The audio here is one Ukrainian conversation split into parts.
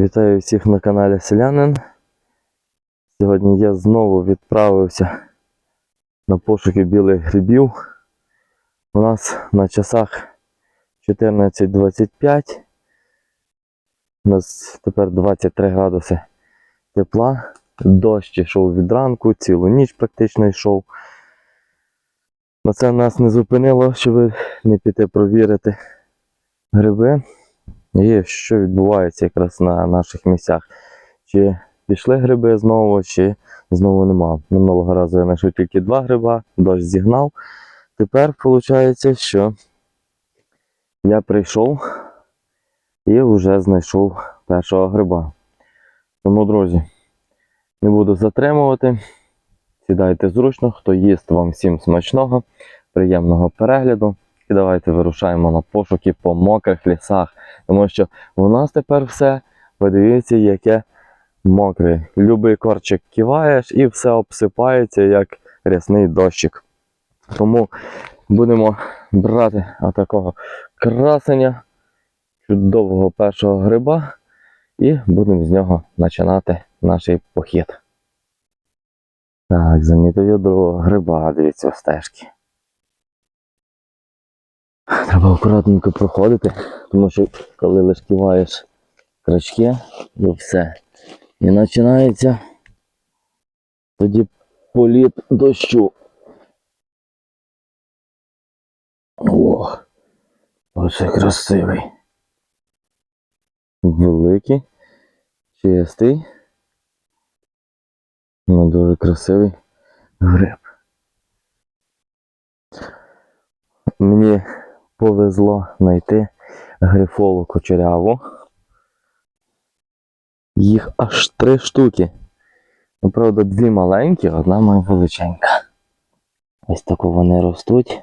Вітаю всіх на каналі Селянин. Сьогодні я знову відправився на пошуки білих грибів. У нас на часах 14.25. У нас тепер 23 градуси тепла. Дощ йшов від ранку, цілу ніч практично йшов. Но це нас не зупинило, щоб не піти провірити гриби. І що відбувається якраз на наших місцях. Чи пішли гриби знову, чи знову нема. Минулого разу я знайшов тільки два гриба, дощ зігнав. Тепер виходить, що я прийшов і вже знайшов першого гриба. Тому, друзі, не буду затримувати. Сідайте зручно, хто їсть вам всім смачного, приємного перегляду. І давайте вирушаємо на пошуки по мокрих лісах. Тому що у нас тепер все, подивіться, яке мокре. Любий корчик киваєш і все обсипається, як рясний дощик. Тому будемо брати отакого красення, чудового першого гриба, і будемо з нього починати наш похід. Так, замітив я другого гриба, дивіться, стежки. Треба акуратненько проходити, тому що коли лишкиваєш крачки, то все. І починається тоді політ дощу. О, оце красивий. Великий, чистий. Ну, дуже красивий гриб. Мені повезло знайти грифолу кучеряву. Їх аж три штуки. Ну, правда, дві маленькі, одна моя величенька. Ось тако вони ростуть.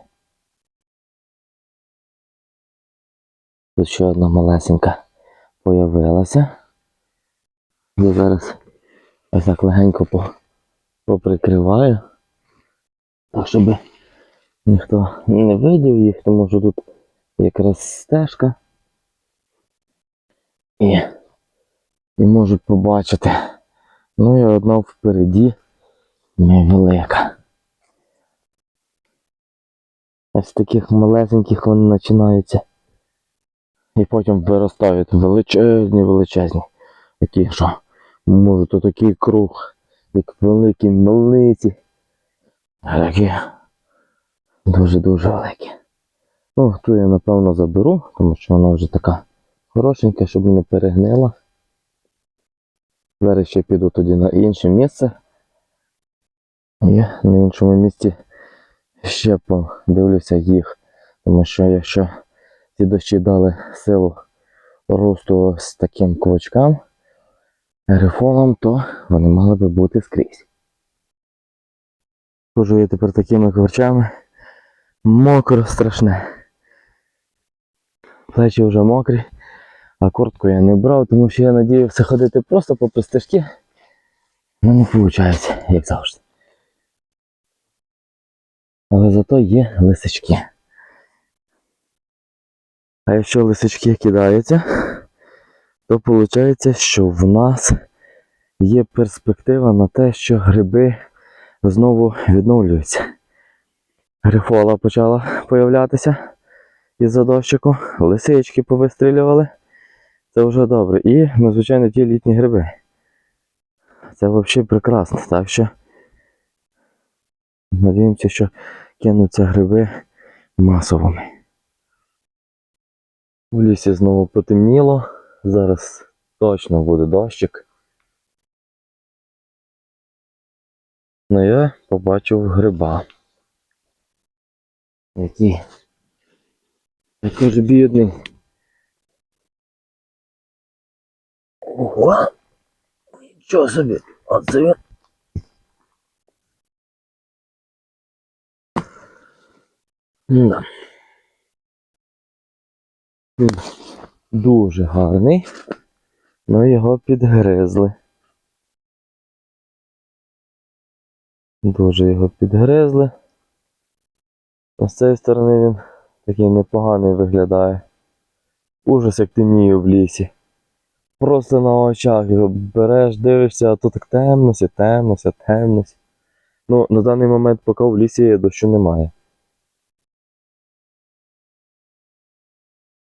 Тут ще одна малесенька появилася. Я зараз ось так легенько по- поприкриваю. Так, щоб ніхто не видів їх, тому що тут якраз стежка. І, і можуть побачити. Ну і одна впереді невелика. Ось таких малесеньких вони починаються. І потім виростають величезні, величезні. Такі, що може то такий круг, як великі мельниці. А такі дуже-дуже великі. Ну, ту я напевно заберу, тому що вона вже така хорошенька, щоб не перегнила. Зараз ще піду тоді на інше місце. І на іншому місці ще подивлюся їх. Тому що якщо ці дощі дали силу росту ось таким квачкам, рифолом, то вони мали би бути скрізь. Хожу я тепер такими квачами. Мокро страшне. Плечі вже мокрі, а куртку я не брав, тому що я надіявся ходити просто по пристежки. Ну не виходить, як завжди. Але зато є лисички. А якщо лисички кидаються, то виходить, що в нас є перспектива на те, що гриби знову відновлюються. Грифола почала появлятися із-за дощику, лисички повистрілювали. Це вже добре. І, ну, звичайно, ті літні гриби. Це взагалі прекрасно. Так що надіємося, що кинуться гриби масовими. У лісі знову потемніло. Зараз точно буде дощик. Ну я побачив гриба. Який також бідний. Ого! Нічого собі! Оце він. Да. Він дуже гарний, але його підгризли. Дуже його підгризли. А з цієї сторони він такий непоганий виглядає. Ужас як темніє в лісі. просто на очах його береш, дивишся, а то так темнося, темнося, темнося. Ну, на даний момент поки в лісі дощу немає.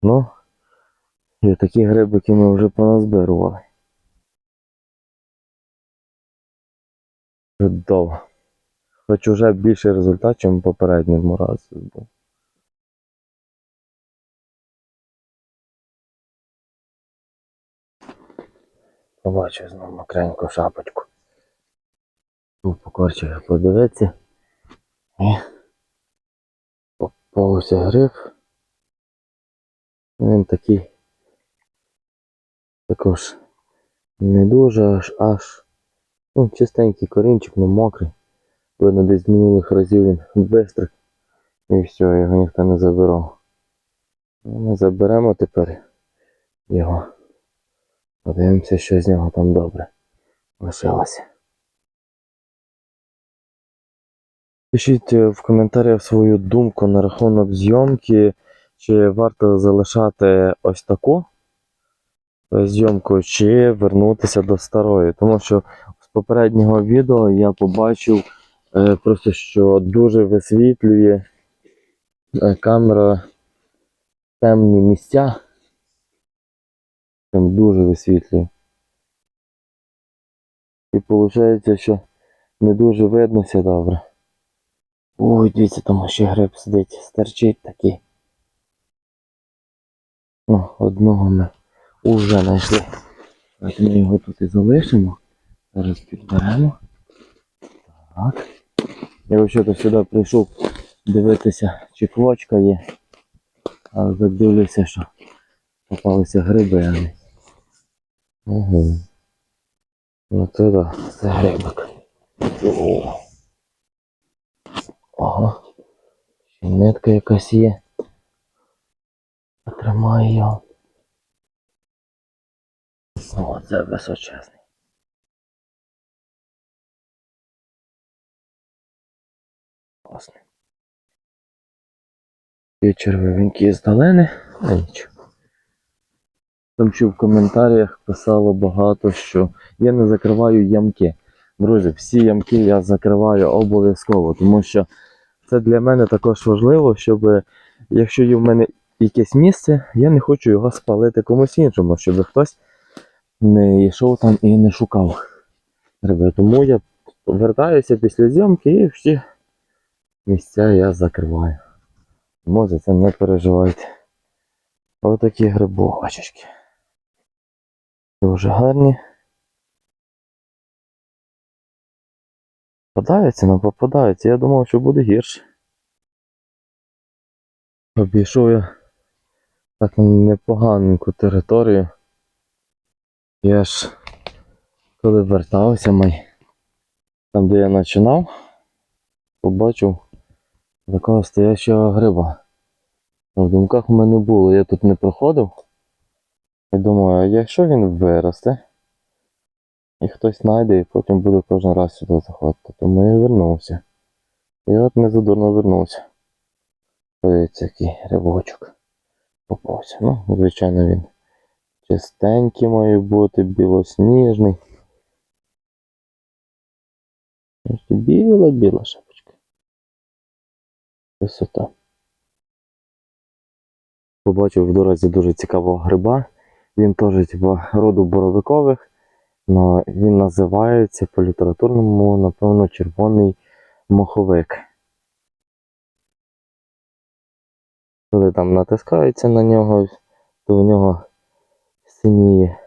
Ну, і такі грибики ми вже поназбирували. Чудово. Хоч уже більший результат, ніж в попередньому разі був. Побачив знову мокреньку шапочку. Був по подивитися. І попався гриб. Він такий також не дуже аж аж. Ну, чистенький корінчик, ну мокрий. Видно, десь минулих разів він бистрий. І все, його ніхто не забирав. Ну, Ми заберемо тепер його. Подивимося, що з нього там добре лишилося. Пишіть е, в коментарях свою думку на рахунок зйомки, чи варто залишати ось таку зйомку, чи вернутися до старої. Тому що з попереднього відео я побачив просто, що дуже висвітлює е, камера темні місця. Прям дуже висвітлює. І виходить, що не дуже виднося добре. Ой, дивіться, там ще гриб сидить, стерчить такий. Ну, одного ми уже знайшли. Ми його тут і залишимо. Зараз підберемо. Так. Я взагалі сюди прийшов дивитися, чи квочка є. Але так дивлюся, що попалися гриби, а не. Угу. Ну це да, це грибик. О. Ще нитка якась є. Тримаю його. О, це височезний. Класний. Є червивенькі здалени, а нічого. Там ще в коментарях писало багато, що я не закриваю ямки. Друзі, всі ямки я закриваю обов'язково, тому що це для мене також важливо, щоб якщо є в мене якесь місце, я не хочу його спалити комусь іншому, щоб хтось не йшов там і не шукав. Тому я повертаюся після зйомки і всі місця я закриваю. Тому це не переживайте. Отакі грибочки. Дуже гарні. Попадаються, ну попадаються. Я думав, що буде гірше. Обійшов я так непоганеньку територію. Я ж коли вертався май, там де я починав, побачив такого стоячого гриба. В думках у мене було, я тут не проходив. І думаю, а якщо він виросте, і хтось знайде, і потім буде кожен раз сюди заходити, тому я вернувся. І от незадурно вернувся. Подивіться, який грибочок попався. Ну, звичайно, він чистенький має бути, білосніжний. Біла-біла шапочка. Висота. Побачив в дорозі дуже цікавого гриба. Він теж типу, роду боровикових, але він називається по літературному, напевно, червоний моховик. Коли там натискаються на нього, то у нього синіє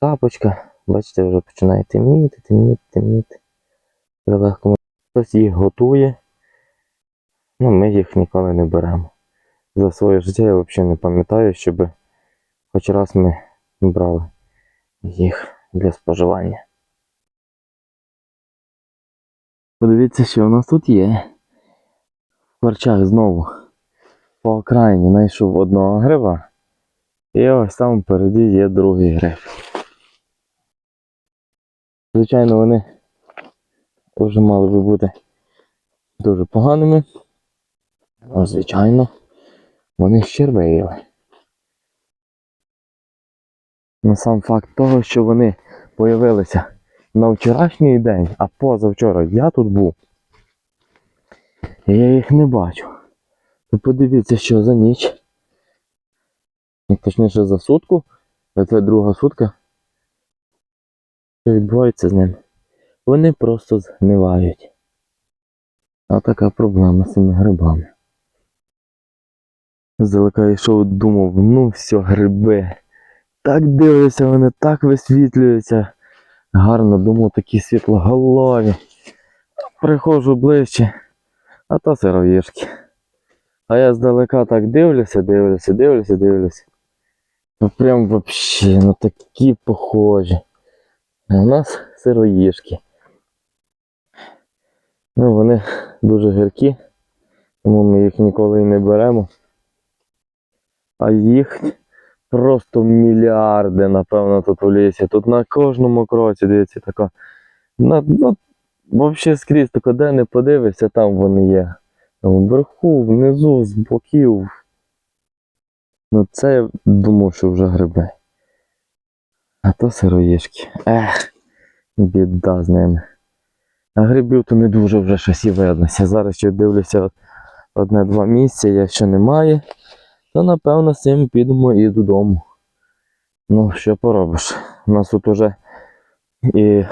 шапочка. Бачите, вже починає темніти, темніти, темніти. При легкому. Хтось їх готує. Ну, ми їх ніколи не беремо. За своє життя я взагалі не пам'ятаю, щоб хоч раз ми брали їх для споживання. Подивіться, що у нас тут є. В корчах знову по окраїні знайшов одного гриба. І ось там впереді є другий гриб. Звичайно, вони вже мали би бути дуже поганими. Але, звичайно, вони щербеїли. на сам факт того, що вони появилися на вчорашній день, а позавчора я тут був. І я їх не бачу. Ви подивіться, що за ніч. Ну, Точніше за сутку. Це друга сутка. Що відбувається з ними? Вони просто згнивають. А така проблема з цими грибами. Здалека йшов, думав, ну все, гриби. Так дивлюся, вони так висвітлюються. Гарно думав, такі світлоголові. Приходжу ближче, а то сироїшки. А я здалека так дивлюся, дивлюся, дивлюся, дивлюся. Ну прям вообще, ну такі похожі. А у нас сироїшки. Ну, вони дуже гіркі, тому ми їх ніколи і не беремо. А їх просто мільярди, напевно, тут в лісі. Тут на кожному кроці, дивіться, така. На, ну, взагалі скрізь, тако де не подивишся, там вони є. Вверху, внизу, з боків. Ну це я думав, що вже гриби. А то сироїшки. Ех, біда з ними. А грибів то не дуже вже щось і виднося. Зараз ще дивлюся одне-два місця, якщо немає, то напевно з цим підемо і додому. Ну, що поробиш? У нас тут уже і,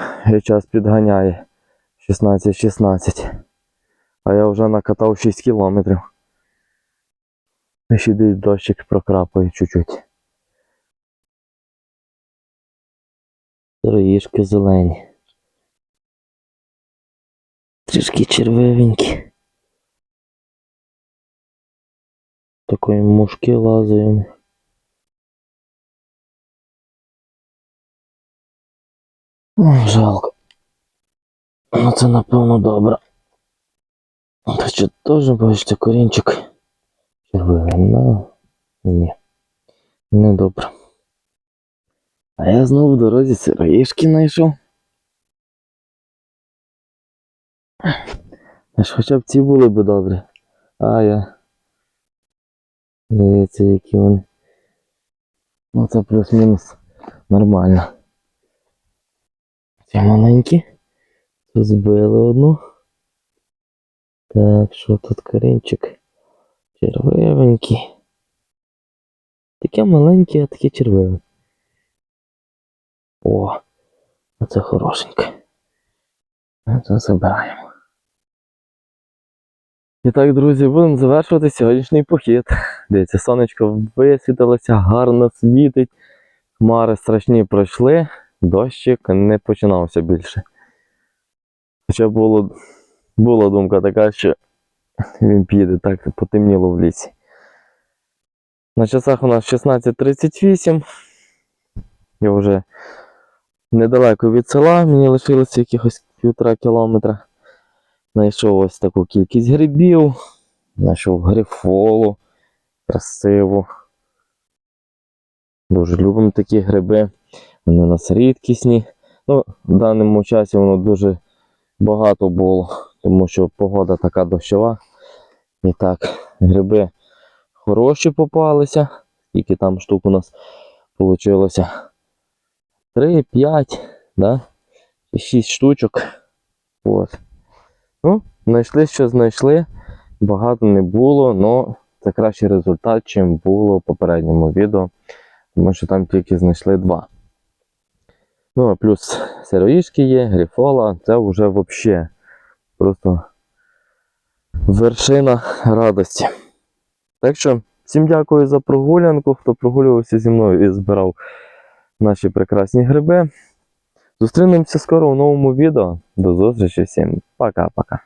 час підганяє 16-16. А я вже накатав 6 кілометрів. Ще десь дощик прокрапає чуть-чуть. Сироїшки зелені. Трішки червивенькі. Такої мушки лазаємо. Жалко. Ну це напевно добре. Та що теж бачите корінчик. Червивий, ну ні. Не добре. А я знову в дорозі сироїшки знайшов. Аж хоча б ці були б добрі. А я. Дивіться, які вони. Ну це плюс-мінус нормально. Ці маленькі. Тут збили одну. Так, що тут корінчик? Червивенький. Таке маленьке, а таке червиве. О, оце хорошеньке. Це забираємо. І так, друзі, будемо завершувати сьогоднішній похід. Дивіться, сонечко висвітилося, гарно світить. Хмари страшні пройшли, дощик не починався більше. Хоча було, була думка така, що він піде, так потемніло в лісі. На часах у нас 16.38. Я вже недалеко від села, мені лишилося якихось півтора кілометра. Знайшов ось таку кількість грибів, знайшов грифолу, красиву. Дуже любимо такі гриби. Вони у нас рідкісні. Ну, в даному часі воно дуже багато було, тому що погода така дощова. І так, гриби хороші попалися. Скільки там штук у нас вийшло? 3, 5, да? і 6 штучок. От. Ну, знайшли, що знайшли. Багато не було, але це кращий результат, чим було в попередньому відео. Тому що там тільки знайшли два. Ну, а плюс сироїшки є, грифола, це вже взагалі просто вершина радості. Так що, всім дякую за прогулянку, хто прогулювався зі мною і збирав наші прекрасні гриби. Зустрінемося скоро у новому відео. До зустрічі всім. Пока-пока.